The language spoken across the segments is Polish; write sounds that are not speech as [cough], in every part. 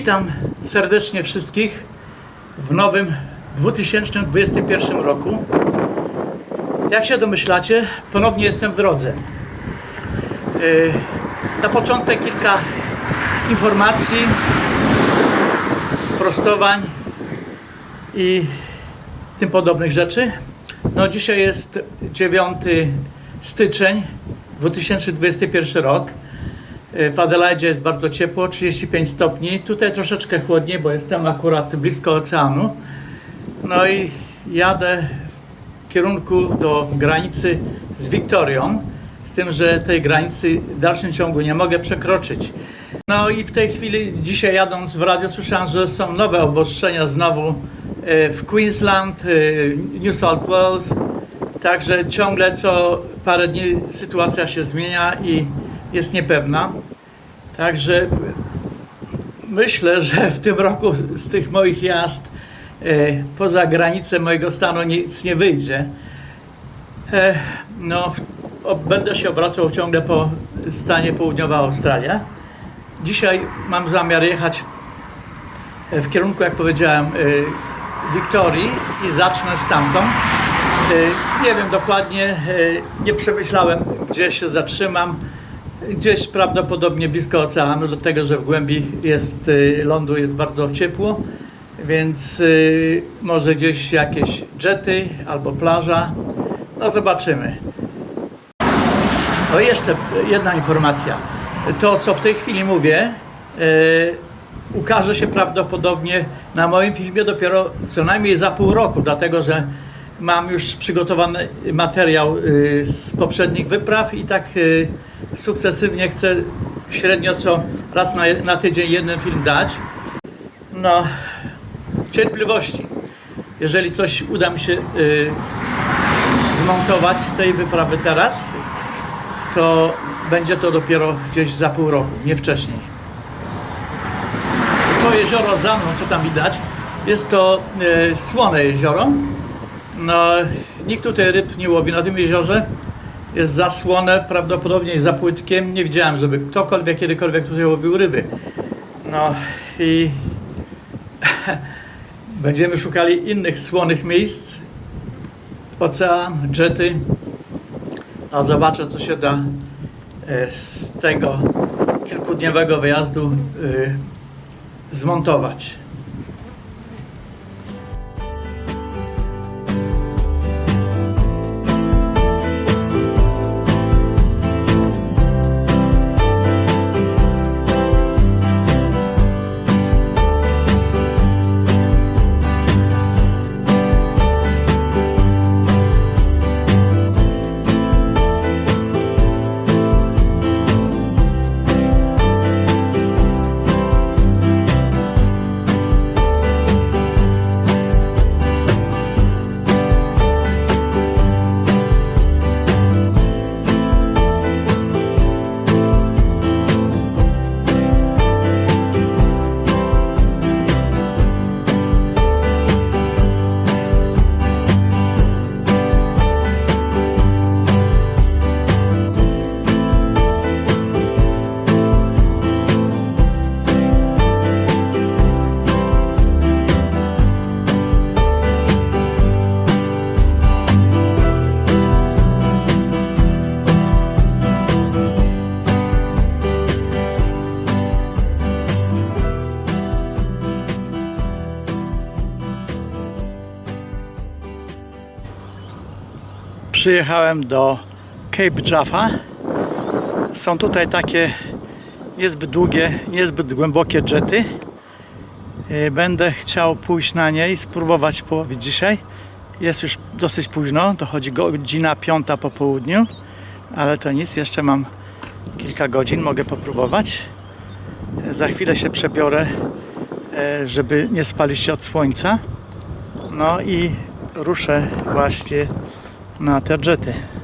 Witam serdecznie wszystkich w nowym 2021 roku. Jak się domyślacie, ponownie jestem w drodze. Yy, Na początek kilka informacji, sprostowań i tym podobnych rzeczy. No dzisiaj jest 9 styczeń 2021 rok. W Adelaide jest bardzo ciepło, 35 stopni. Tutaj troszeczkę chłodniej, bo jestem akurat blisko oceanu. No i jadę w kierunku do granicy z Wiktorią, z tym, że tej granicy w dalszym ciągu nie mogę przekroczyć. No i w tej chwili, dzisiaj jadąc w radio, słyszałem, że są nowe obostrzenia znowu e, w Queensland, e, New South Wales. Także ciągle co parę dni sytuacja się zmienia i jest niepewna. Także myślę, że w tym roku z tych moich jazd e, poza granicę mojego stanu nic nie wyjdzie. E, no, będę się obracał ciągle po stanie Południowa Australia. Dzisiaj mam zamiar jechać e, w kierunku, jak powiedziałem, Wiktorii i zacznę stamtąd. Nie wiem dokładnie, nie przemyślałem, gdzie się zatrzymam. Gdzieś prawdopodobnie blisko oceanu, dlatego że w głębi jest, e, lądu jest bardzo ciepło, więc e, może gdzieś jakieś jety albo plaża. No zobaczymy. O jeszcze jedna informacja. To, co w tej chwili mówię, e, ukaże się prawdopodobnie na moim filmie dopiero co najmniej za pół roku, dlatego że mam już przygotowany materiał e, z poprzednich wypraw i tak e, sukcesywnie chcę średnio co raz na, na tydzień jeden film dać. No, cierpliwości. Jeżeli coś uda mi się e, zmontować z tej wyprawy teraz, to będzie to dopiero gdzieś za pół roku, nie wcześniej. To jezioro za mną, co tam widać, jest to słone jezioro. No, nikt tutaj ryb nie łowi na tym jeziorze. Jest za słone, prawdopodobnie za płytkie. Nie widziałem, żeby ktokolwiek kiedykolwiek tutaj łowił ryby. No i [laughs] będziemy szukali innych słonych miejsc. Ocean, jety, a zobaczę, co się da e, z tego kilkudniowego wyjazdu e, zmontować. Przyjechałem do Cape Jaffa. Są tutaj takie niezbyt długie, niezbyt głębokie jety. Yy, Będę chciał pójść na nie i spróbować połowić dzisiaj. Jest już dosyć późno, dochodzi godzina piąta po południu, ale to nic, jeszcze mam kilka godzin, mogę popróbować. Za chwilę się przebiorę, e, żeby nie spalić się od słońca. No i ruszę właśnie na te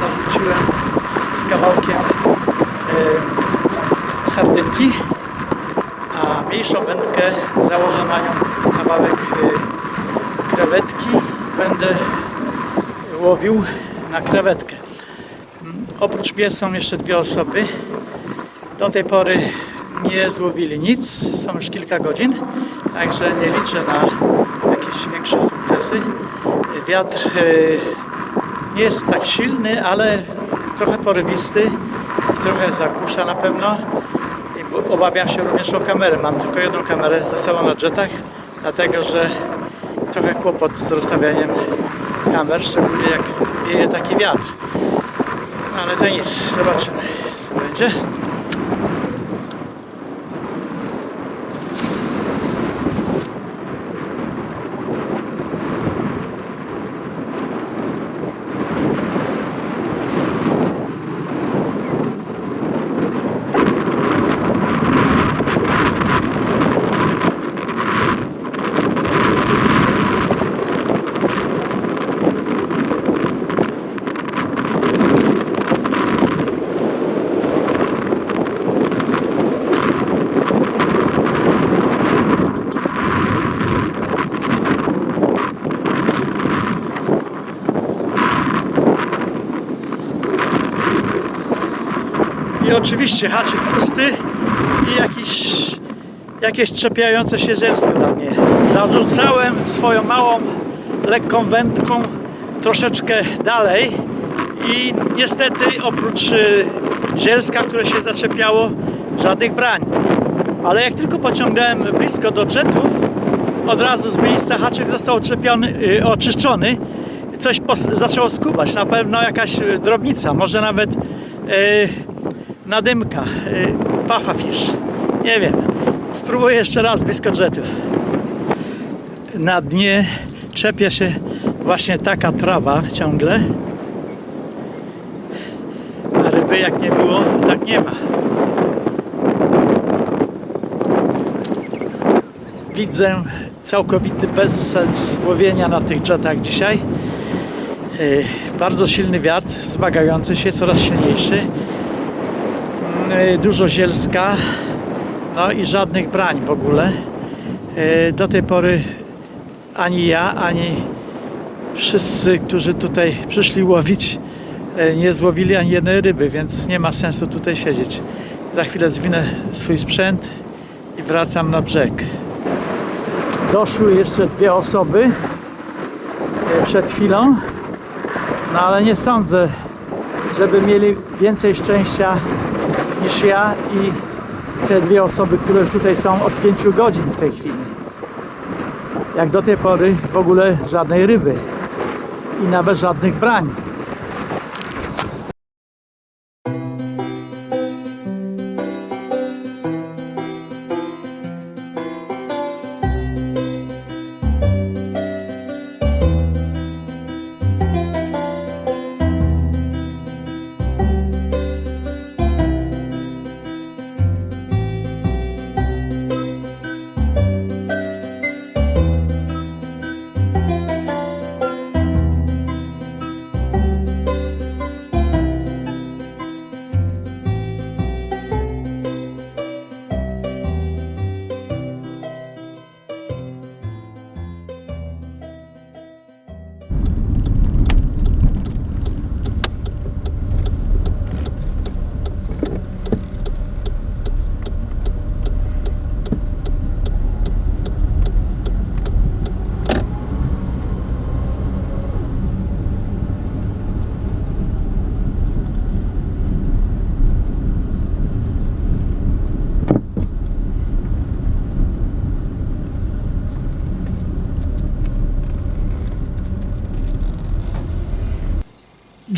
zarzuciłem z kawałkiem e, sardynki, a mniejszą wędkę założę na nią kawałek e, krewetki i będę łowił na krewetkę. Oprócz mnie są jeszcze dwie osoby. Do tej pory nie złowili nic, są już kilka godzin, także nie liczę na jakieś większe sukcesy. Wiatr e, nie jest tak silny, ale trochę porywisty i trochę zagłusza na pewno. I obawiam się również o kamerę. Mam tylko jedną kamerę ze sobą na jetach, dlatego że trochę kłopot z rozstawianiem kamer, szczególnie jak wieje taki wiatr. No, ale to nic, zobaczymy co będzie. I oczywiście haczyk pusty i jakiś, jakieś czepiające się zielsko na mnie. Zarzucałem swoją małą, lekką wędką troszeczkę dalej i niestety oprócz y, zielska, które się zaczepiało, żadnych brań. Ale jak tylko pociągnąłem blisko do jetów, od razu z miejsca haczyk został oczepiony, y, oczyszczony. Coś zaczęło skubać, na pewno jakaś y, drobnica, może nawet y, nadymka, y, puffa fish. Nie wiem. Spróbuję jeszcze raz blisko jetów. Na dnie czepia się właśnie taka trawa ciągle. A ryby jak nie było, tak nie ma. Widzę całkowity bezsens łowienia na tych jetach dzisiaj. Yy, Bardzo silny wiatr, wzmagający się, coraz silniejszy. Yy, Dużo zielska, no i żadnych brań w ogóle. Yy, Do tej pory ani ja, ani wszyscy, którzy tutaj przyszli łowić, yy, nie złowili ani jednej ryby, więc nie ma sensu tutaj siedzieć. Za chwilę zwinę swój sprzęt i wracam na brzeg. Doszły jeszcze dwie osoby e, przed chwilą, no ale nie sądzę, żeby mieli więcej szczęścia niż ja i te dwie osoby, które już tutaj są od pięciu godzin w tej chwili. Jak do tej pory w ogóle żadnej ryby i nawet żadnych brań.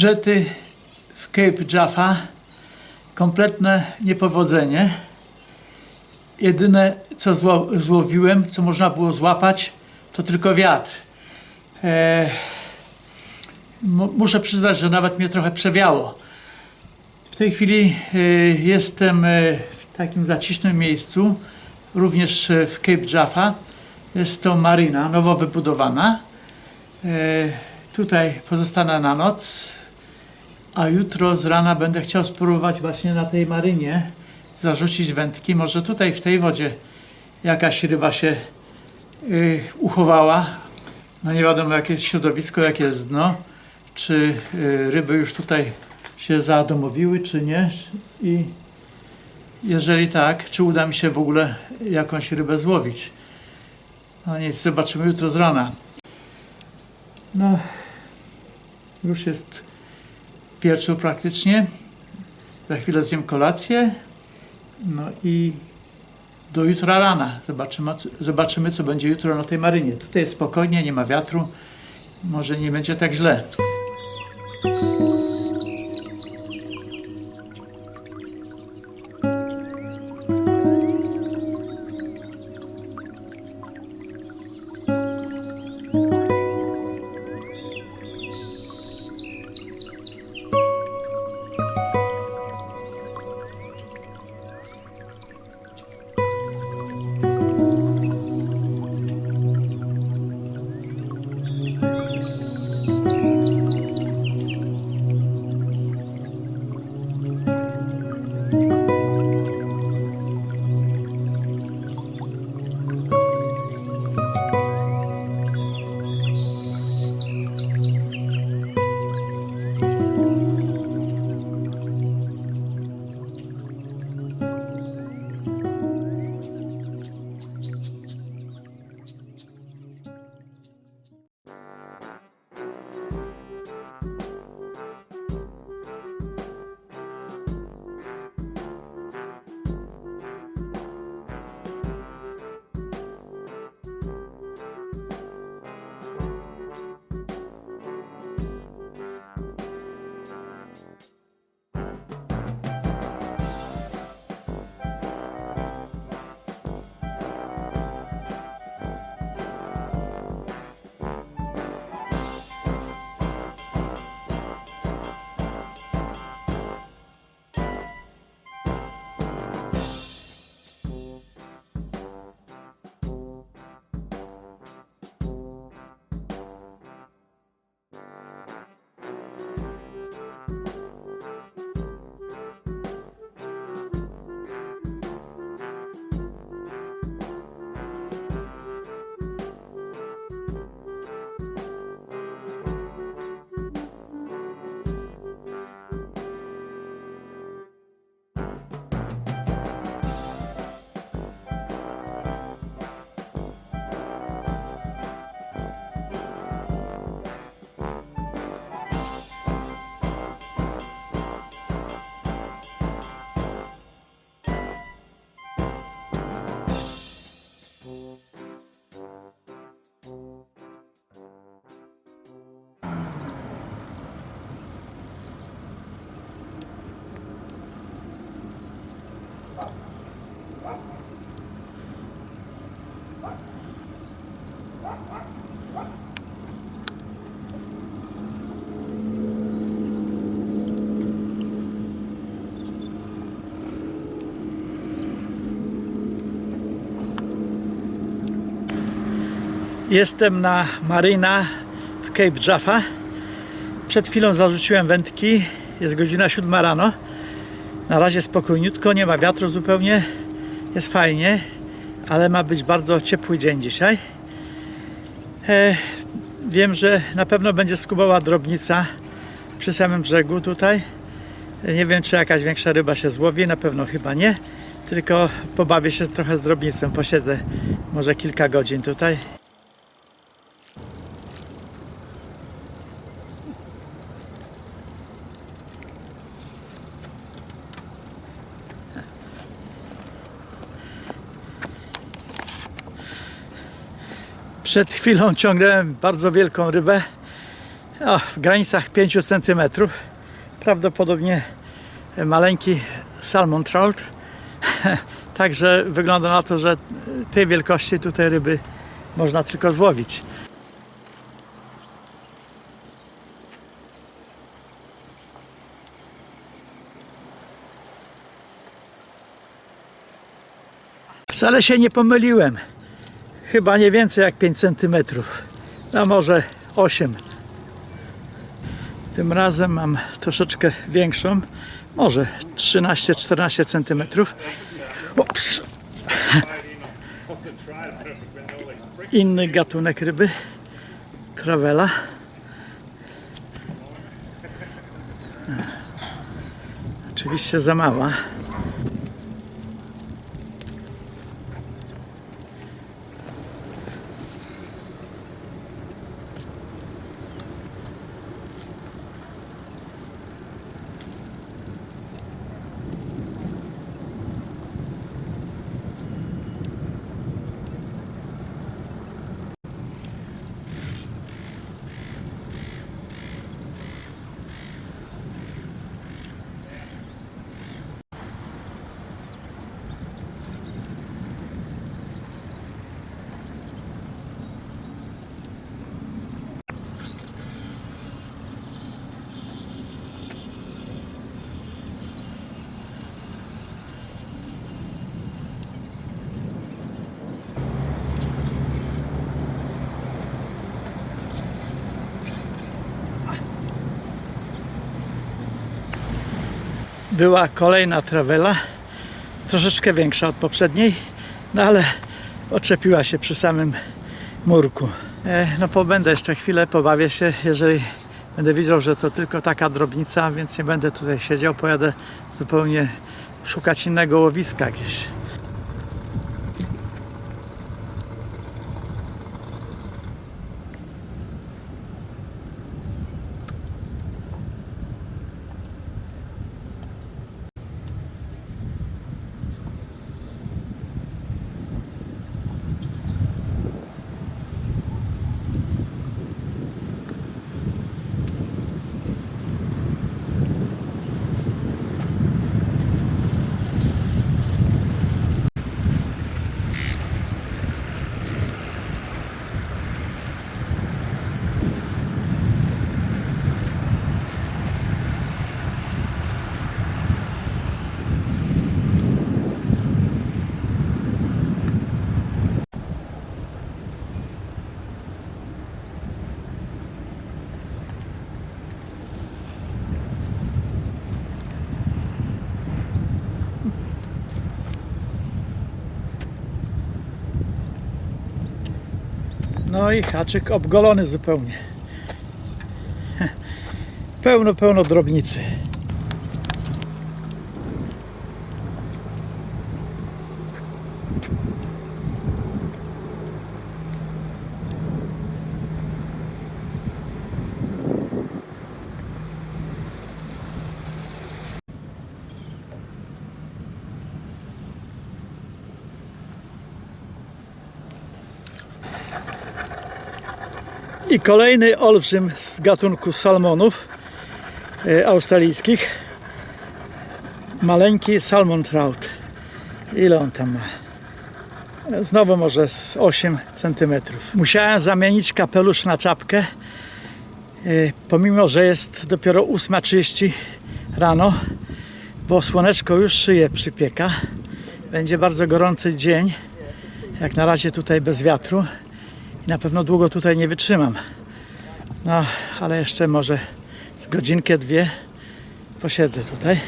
Jety w Cape Jaffa, kompletne niepowodzenie. Jedyne co zło, złowiłem, co można było złapać, to tylko wiatr. E, mu- muszę przyznać, że nawet mnie trochę przewiało. W tej chwili e, jestem e, w takim zacisznym miejscu, również e, w Cape Jaffa. Jest to marina nowo wybudowana. E, tutaj pozostanę na noc, a jutro z rana będę chciał spróbować właśnie na tej marynie zarzucić wędki. Może tutaj w tej wodzie jakaś ryba się y, uchowała. No nie wiadomo jakie jest środowisko, jakie jest dno. Czy y, ryby już tutaj się zadomowiły, czy nie. I jeżeli tak, czy uda mi się w ogóle jakąś rybę złowić. No nic, zobaczymy jutro z rana. No, już jest wieczór praktycznie. Za chwilę zjem kolację. No i do jutra rana. Zobaczymy, zobaczymy, co będzie jutro na tej marynie. Tutaj jest spokojnie, nie ma wiatru. Może nie będzie tak źle. Jestem na maryna w Cape Jaffa. Przed chwilą zarzuciłem wędki. Jest godzina 7 rano. Na razie spokojniutko, nie ma wiatru zupełnie. Jest fajnie, ale ma być bardzo ciepły dzień dzisiaj. E, wiem, że na pewno będzie skubała drobnica przy samym brzegu tutaj. Nie wiem, czy jakaś większa ryba się złowi, na pewno chyba nie. Tylko pobawię się trochę z drobnicą, posiedzę może kilka godzin tutaj. Przed chwilą ciągnąłem bardzo wielką rybę o, w granicach 5 cm. Prawdopodobnie maleńki salmon trout. [laughs] Także wygląda na to, że tej wielkości tutaj ryby można tylko złowić. Wcale się nie pomyliłem. Chyba nie więcej jak 5 cm, a może 8. Tym razem mam troszeczkę większą, może 13-14 cm. Ups. Inny gatunek ryby, trawela. Oczywiście za mała. Była kolejna trawela, troszeczkę większa od poprzedniej, no ale oczepiła się przy samym murku. E, no pobędę jeszcze chwilę, pobawię się, jeżeli będę widział, że to tylko taka drobnica, więc nie będę tutaj siedział, pojadę zupełnie szukać innego łowiska gdzieś. No i haczyk obgolony zupełnie. [laughs] Pełno, pełno drobnicy. I kolejny olbrzym z gatunku salmonów e, australijskich. Maleńki salmon trout. Ile on tam ma? E, Znowu może z 8 cm. Musiałem zamienić kapelusz na czapkę. e, Pomimo, że jest dopiero 8.30 rano, bo słoneczko już szyję przypieka. Będzie bardzo gorący dzień. Jak na razie tutaj bez wiatru i na pewno długo tutaj nie wytrzymam. No, ale jeszcze może z godzinkę, dwie posiedzę tutaj.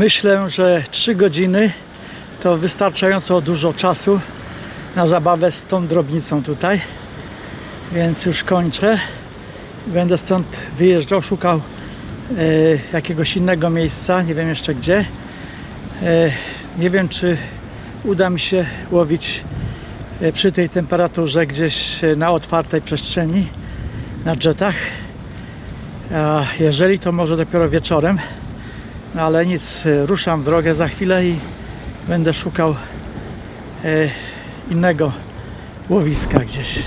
Myślę, że 3 godziny to wystarczająco dużo czasu na zabawę z tą drobnicą tutaj. Więc już kończę. Będę stąd wyjeżdżał, szukał e, jakiegoś innego miejsca, nie wiem jeszcze gdzie. E, nie wiem, czy uda mi się łowić e, przy tej temperaturze gdzieś na otwartej przestrzeni, na jetach. A jeżeli to może dopiero wieczorem. No ale nic, ruszam w drogę za chwilę i będę szukał e, innego łowiska gdzieś.